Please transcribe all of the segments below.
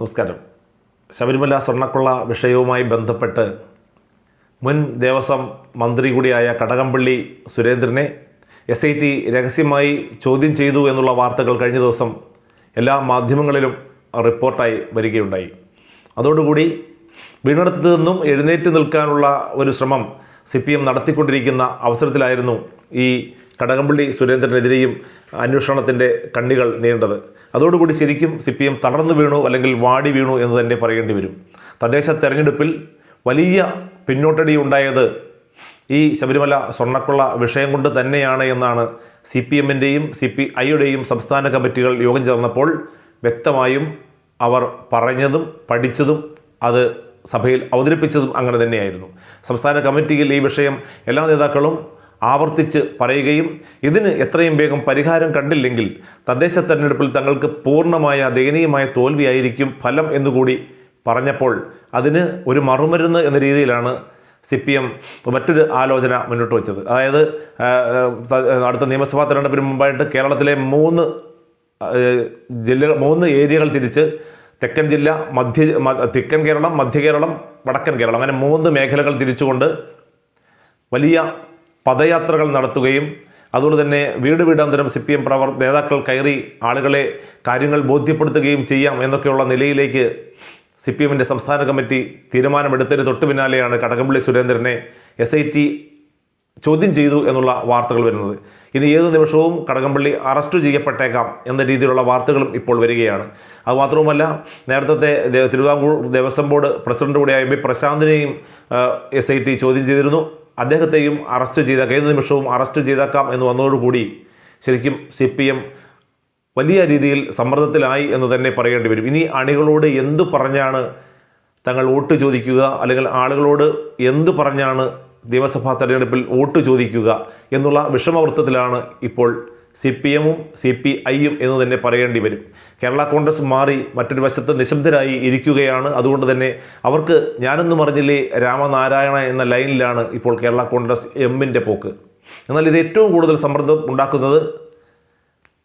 നമസ്കാരം. ശബരിമല സ്വർണക്കൊള്ള വിഷയവുമായി ബന്ധപ്പെട്ട് മുൻ ദേവസ്വം മന്ത്രി കൂടിയായ കടകംപള്ളി സുരേന്ദ്രനെ എസ് ഐ ടി രഹസ്യമായി ചോദ്യം ചെയ്തു എന്നുള്ള വാർത്തകൾ കഴിഞ്ഞ ദിവസം എല്ലാ മാധ്യമങ്ങളിലും റിപ്പോർട്ടായി വരികയുണ്ടായി. അതോടുകൂടി വീണിടത്ത് നിന്നും എഴുന്നേറ്റ് നിൽക്കാനുള്ള ഒരു ശ്രമം സി പി എം നടത്തിക്കൊണ്ടിരിക്കുന്ന അവസരത്തിലായിരുന്നു ഈ കടകംപള്ളി സുരേന്ദ്രനെതിരെയും അന്വേഷണത്തിന്റെ കണ്ണികൾ നീണ്ടത്. അതോടുകൂടി ശരിക്കും സി പി എം തളർന്നു വീണു അല്ലെങ്കിൽ വാടി വീണു എന്ന് തന്നെ പറയേണ്ടി വരും. തദ്ദേശ തെരഞ്ഞെടുപ്പിൽ വലിയ പിന്നോട്ടടി ഉണ്ടായത് ഈ ശബരിമല സ്വർണക്കൊള്ള വിഷയം കൊണ്ട് തന്നെയാണ് എന്നാണ് സി പി എമ്മിന്റെയും സി പി ഐയുടെയും സംസ്ഥാന കമ്മിറ്റികൾ യോഗം ചേർന്നപ്പോൾ വ്യക്തമായും അവർ പറഞ്ഞതും പഠിച്ചതും അത് സഭയിൽ അവതരിപ്പിച്ചതും അങ്ങനെ തന്നെയായിരുന്നു. സംസ്ഥാന കമ്മിറ്റിയിൽ ഈ വിഷയം എല്ലാ നേതാക്കളും ആവർത്തിച്ച് പറയുകയും ഇതിന് എത്രയും വേഗം പരിഹാരം കണ്ടില്ലെങ്കിൽ തദ്ദേശ തെരഞ്ഞെടുപ്പിൽ തങ്ങൾക്ക് പൂർണമായ ദയനീയമായ തോൽവിയായിരിക്കും ഫലം എന്നുകൂടി പറഞ്ഞപ്പോൾ അതിന് ഒരു മറുമരുന്ന് എന്ന രീതിയിലാണ് സി പി എം മറ്റൊരു ആലോചന മുന്നോട്ട് വെച്ചത്. അതായത് അടുത്ത നിയമസഭാ തെരഞ്ഞെടുപ്പിന് മുമ്പായിട്ട് കേരളത്തിലെ മൂന്ന് ജില്ല മൂന്ന് ഏരിയകൾ തിരിച്ച് തെക്കൻ ജില്ല മധ്യ തെക്കൻ കേരളം മധ്യ കേരളം വടക്കൻ കേരളം അങ്ങനെ മൂന്ന് മേഖലകൾ തിരിച്ചുകൊണ്ട് വലിയ പദയാത്രകൾ നടത്തുകയും അതുകൊണ്ട് തന്നെ വീട് വീടാന്തരം സി പി എം പ്രവർ നേതാക്കൾ കയറി ആളുകളെ കാര്യങ്ങൾ ബോധ്യപ്പെടുത്തുകയും ചെയ്യാം എന്നൊക്കെയുള്ള നിലയിലേക്ക് സി പി എമ്മിന്റെ സംസ്ഥാന കമ്മിറ്റി തീരുമാനമെടുത്തതിന് തൊട്ടു പിന്നാലെയാണ് കടകംപള്ളി സുരേന്ദ്രനെ എസ് ഐ ടി ചോദ്യം ചെയ്തു എന്നുള്ള വാർത്തകൾ വരുന്നത്. ഇനി ഏത് നിമിഷവും കടകംപള്ളി അറസ്റ്റ് ചെയ്യപ്പെട്ടേക്കാം എന്ന രീതിയിലുള്ള വാർത്തകളും ഇപ്പോൾ വരികയാണ്. അതുമാത്രവുമല്ല നേരത്തെ തിരുവിതാംകൂർ ദേവസ്വം ബോർഡ് പ്രസിഡന്റ് കൂടിയായ ബി പ്രശാന്തിനെയും എസ് ഐ ടി ചോദ്യം ചെയ്തിരുന്നു. അദ്ദേഹത്തെയും അറസ്റ്റ് ചെയ്തേക്കാം ഏത് നിമിഷവും അറസ്റ്റ് ചെയ്തേക്കാം എന്ന് വന്നതോടുകൂടി ശരിക്കും സി പി എം വലിയ രീതിയിൽ സമ്മർദ്ദത്തിലായി എന്ന് തന്നെ പറയേണ്ടി വരും. ഇനി അണികളോട് എന്തു പറഞ്ഞാണ് തങ്ങൾ വോട്ട് ചോദിക്കുക? അല്ലെങ്കിൽ ആളുകളോട് എന്തു പറഞ്ഞാണ് നിയമസഭാ തെരഞ്ഞെടുപ്പിൽ വോട്ട് ചോദിക്കുക? എന്നുള്ള വിഷമവൃത്തത്തിലാണ് ഇപ്പോൾ സി പി എമ്മും സി പി ഐയും എന്ന് തന്നെ പറയേണ്ടി വരും. കേരള കോൺഗ്രസ് മാറി മറ്റൊരു വശത്ത് നിശബ്ദരായി ഇരിക്കുകയാണ്. അതുകൊണ്ട് തന്നെ അവർക്ക് ഞാനൊന്നും അറിഞ്ഞില്ലേ രാമനാരായണ എന്ന ലൈനിലാണ് ഇപ്പോൾ കേരള കോൺഗ്രസ് എമ്മിന്റെ പോക്ക്. എന്നാൽ ഇത് ഏറ്റവും കൂടുതൽ സമ്മർദ്ദം ഉണ്ടാക്കുന്നത്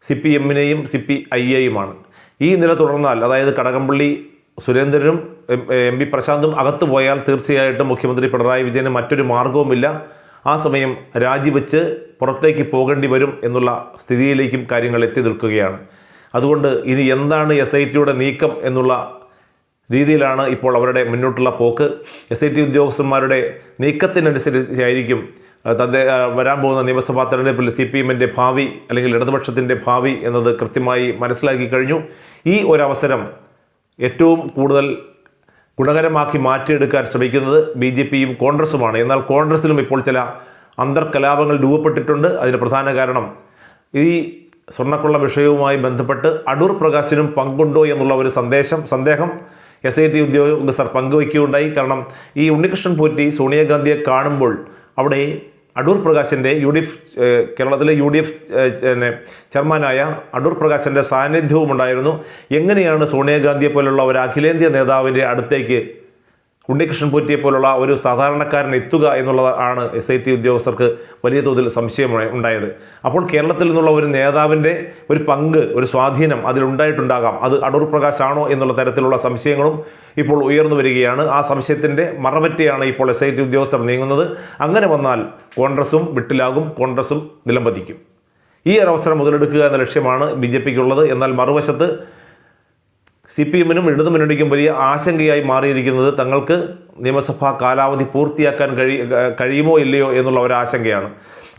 സി പി എമ്മിനെയും സി പി ഐയെയുമാണ്. ഈ നില തുടർന്നാൽ അതായത് കടകംപള്ളി സുരേന്ദ്രനും എം- പി പ്രശാന്തും അകത്തു പോയാൽ തീർച്ചയായിട്ടും മുഖ്യമന്ത്രി പിണറായി വിജയന് മറ്റൊരു മാർഗവുമില്ല ആ സമയം രാജിവെച്ച് പുറത്തേക്ക് പോകേണ്ടി വരും എന്നുള്ള സ്ഥിതിയിലേക്കും കാര്യങ്ങൾ എത്തി നിൽക്കുകയാണ്. അതുകൊണ്ട് ഇനി എന്താണ് എസ് ഐ ടിയുടെ നീക്കം എന്നുള്ള രീതിയിലാണ് ഇപ്പോൾ അവരുടെ മുന്നോട്ടുള്ള പോക്ക്. എസ് ഐ ടി ഉദ്യോഗസ്ഥന്മാരുടെ നീക്കത്തിനനുസരിച്ചായിരിക്കും തദ്ദേ വരാൻ പോകുന്ന നിയമസഭാ തെരഞ്ഞെടുപ്പിൽ സി പി എമ്മിന്റെ ഭാവി അല്ലെങ്കിൽ ഇടതുപക്ഷത്തിന്റെ ഭാവി എന്നത് കൃത്യമായി മനസ്സിലാക്കി കഴിഞ്ഞു. ഈ ഒരവസരം ഏറ്റവും കൂടുതൽ ഗുണകരമാക്കി മാറ്റിയെടുക്കാൻ ശ്രമിക്കുന്നത് ബി ജെ പിയും കോൺഗ്രസുമാണ്. എന്നാൽ കോൺഗ്രസിലും ഇപ്പോൾ ചില അന്തർകലാപങ്ങൾ രൂപപ്പെട്ടിട്ടുണ്ട്. അതിന് പ്രധാന കാരണം ഈ സ്വർണക്കൊള്ള വിഷയവുമായി ബന്ധപ്പെട്ട് അടൂർ പ്രകാശിനും പങ്കുണ്ടോ എന്നുള്ള ഒരു സന്ദേശം സന്ദേഹം എസ് ഐ ടി ഉദ്യോഗസ്ഥർ പങ്കുവയ്ക്കുകയുണ്ടായി. കാരണം ഈ ഉണ്ണികൃഷ്ണൻ പോറ്റി സോണിയാഗാന്ധിയെ കാണുമ്പോൾ അവിടെ അടൂർ പ്രകാശിന്റെ യു ഡി എഫ് കേരളത്തിലെ യു ഡി എഫ് പിന്നെ ചെയർമാനായ അടൂർ പ്രകാശിന്റെ സാന്നിധ്യവും ഉണ്ടായിരുന്നു എങ്ങനെയാണ് സോണിയാഗാന്ധിയെ പോലുള്ള ഒരു അഖിലേന്ത്യാ നേതാവിന്റെ അടുത്തേക്ക് ഉണ്ണികൃഷ്ണൻ പൂറ്റിയെ പോലുള്ള ഒരു സാധാരണക്കാരൻ എത്തുക എന്നുള്ളതാണ് എസ് ഐ ടി ഉദ്യോഗസ്ഥർക്ക് വലിയ തോതിൽ സംശയം ഉണ്ടായത്. അപ്പോൾ കേരളത്തിൽ നിന്നുള്ള ഒരു നേതാവിന്റെ ഒരു പങ്ക് ഒരു സ്വാധീനം അതിലുണ്ടായിട്ടുണ്ടാകാം അത് അടൂർ പ്രകാശ് ആണോ എന്നുള്ള തരത്തിലുള്ള സംശയങ്ങളും ഇപ്പോൾ ഉയർന്നു വരികയാണ്. ആ സംശയത്തിന്റെ മറപറ്റിയാണ് ഇപ്പോൾ എസ് ഐ ടി ഉദ്യോഗസ്ഥർ നീങ്ങുന്നത്. അങ്ങനെ വന്നാൽ കോൺഗ്രസും വിട്ടിലാകും കോൺഗ്രസും നിലംപതിക്കും. ഈ ഒരു അവസരം മുതലെടുക്കുക എന്ന ലക്ഷ്യമാണ് ബി ജെ പിക്കുള്ളത്. എന്നാൽ മറുവശത്ത് സി പി എമ്മിനും ഇടതു മുന്നണിക്കും വലിയ ആശങ്കയായി മാറിയിരിക്കുന്നത് തങ്ങൾക്ക് നിയമസഭാ കാലാവധി പൂർത്തിയാക്കാൻ കഴി കഴിയുമോ ഇല്ലയോ എന്നുള്ള ഒരു ആശങ്കയാണ്.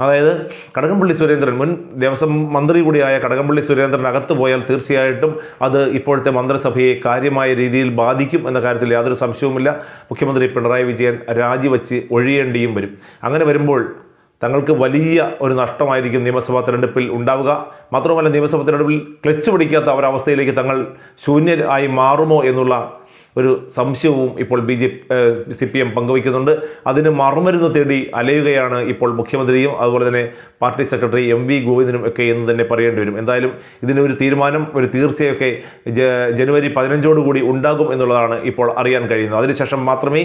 അതായത് കടകംപള്ളി സുരേന്ദ്രൻ മുൻ ദേവസ്വം മന്ത്രി കൂടിയായ കടകംപള്ളി സുരേന്ദ്രൻ അകത്തു പോയാൽ തീർച്ചയായിട്ടും അത് ഇപ്പോഴത്തെ മന്ത്രിസഭയെ കാര്യമായ രീതിയിൽ ബാധിക്കും എന്ന കാര്യത്തിൽ യാതൊരു സംശയവുമില്ല. മുഖ്യമന്ത്രി പിണറായി വിജയൻ രാജിവെച്ച് ഒഴിയേണ്ടിയും വരും. അങ്ങനെ വരുമ്പോൾ തങ്ങൾക്ക് വലിയ ഒരു നഷ്ടമായിരിക്കും നിയമസഭാ തെരഞ്ഞെടുപ്പിൽ ഉണ്ടാവുക. മാത്രമല്ല നിയമസഭാ തെരഞ്ഞെടുപ്പിൽ ക്ലച്ച് പിടിക്കാത്ത ഒരവസ്ഥയിലേക്ക് തങ്ങൾ ശൂന്യരായി മാറുമോ എന്നുള്ള ഒരു സംശയവും ഇപ്പോൾ B J C P M പങ്കുവയ്ക്കുന്നുണ്ട്. അതിന് മറുമരുന്ന് തേടി അലയുകയാണ് ഇപ്പോൾ മുഖ്യമന്ത്രിയും അതുപോലെ തന്നെ പാർട്ടി സെക്രട്ടറി എം വി ഗോവിന്ദനും ഒക്കെ എന്ന് തന്നെ പറയേണ്ടി വരും. എന്തായാലും ഇതിനൊരു തീരുമാനം ഒരു തീർച്ചയൊക്കെ ജനുവരി പതിനഞ്ചോടുകൂടി ഉണ്ടാകും എന്നുള്ളതാണ് ഇപ്പോൾ അറിയാൻ കഴിയുന്നത്. അതിനുശേഷം മാത്രമേ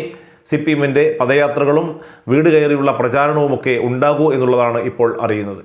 സി പി എമ്മിന്റെ പദയാത്രകളും വീട് കയറിയുള്ള പ്രചാരണവുമൊക്കെ ഉണ്ടാകൂ എന്നുള്ളതാണ് ഇപ്പോൾ അറിയുന്നത്.